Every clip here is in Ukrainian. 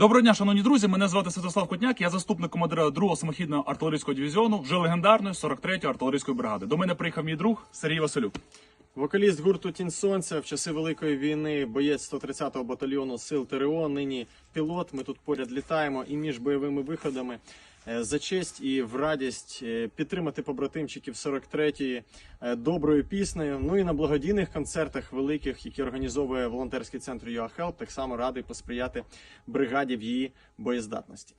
Доброго дня, шановні друзі. Мене звати Святослав Котняк. Я заступник командира 2-го самохідного артилерійського дивізіону, вже легендарної 43-ї артилерійської бригади. До мене приїхав мій друг Сергій Василюк. Вокаліст гурту Тінь Сонця в часи Великої війни, боєць 130-го батальйону сил ТРО, нині пілот. Ми тут поряд літаємо і між бойовими виходами е, за честь і в радість е, підтримати побратимчиків 43-ї е, доброю піснею. Ну і на благодійних концертах великих, які організовує волонтерський центр ЮАХЕЛП, так само радий посприяти бригаді в її боєздатності.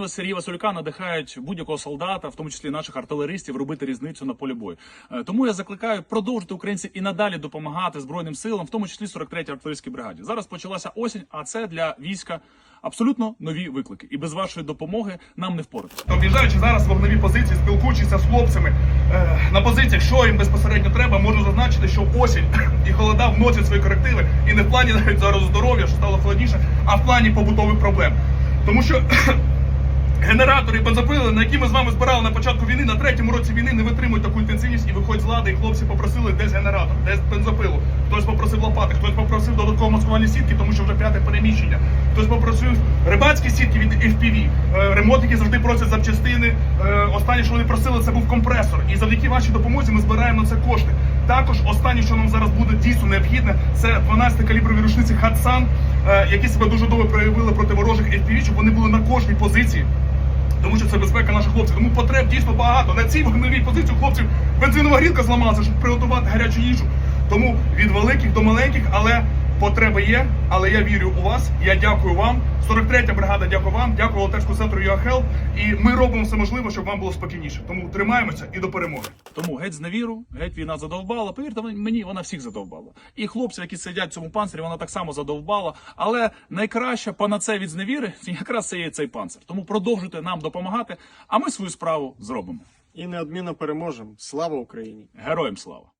Пісні Сергія Василюка надихають будь-якого солдата, в тому числі наших артилеристів, робити різницю на полі бою. Е, Тому я закликаю продовжити українців і надалі допомагати збройним силам, в тому числі 43-й артилерійській бригаді. Зараз почалася осінь, а це для війська абсолютно нові виклики. І без вашої допомоги нам не впоратися. Об'їжджаючи зараз вогневі позиції, спілкуючися з хлопцями е, на позиціях, що їм безпосередньо треба, можу зазначити, що осінь і холода вносять свої корективи, і не в плані навіть зараз здоров'я, що стало холодніше, а в плані побутових проблем. Тому що генератори і бензопили, на які ми з вами збирали на початку війни, на третьому році війни не витримують таку інтенсивність і виходять з лади, і хлопці попросили десь генератор, десь бензопилу. Хтось попросив лопати, хтось попросив додатково маскувальні сітки, тому що вже п'яте переміщення. Хтось попросив рибацькі сітки від FPV. Е, Ремонтники завжди просять запчастини. Е, Останнє, що вони просили, це був компресор. І завдяки вашій допомозі ми збираємо на це кошти. Також останнє, що нам зараз буде дійсно необхідне, це 12 каліброві рушниці Хатсан, е, які себе дуже добре проявили проти ворожих FPV, щоб вони були на кожній позиції. Тому що це безпека наших хлопців. Тому потреб дійсно багато. На цій вогневій позиції хлопців бензинова грілка зламалася, щоб приготувати гарячу їжу. Тому від великих до маленьких, але потреби є. Але я вірю у вас. Я дякую вам. 43-я бригада, дякую вам. Дякую волонтерському центру ЮАХЕЛ. І ми робимо все можливе, щоб вам було спокійніше. Тому тримаємося і до перемоги. Тому геть з невіру, геть війна задовбала. Повірте мені, вона всіх задовбала. І хлопців, які сидять в цьому панцирі, вона так само задовбала. Але найкраща панацея від зневіри якраз це є цей панцир. Тому продовжуйте нам допомагати, а ми свою справу зробимо. І неодмінно переможемо. Слава Україні! Героям слава!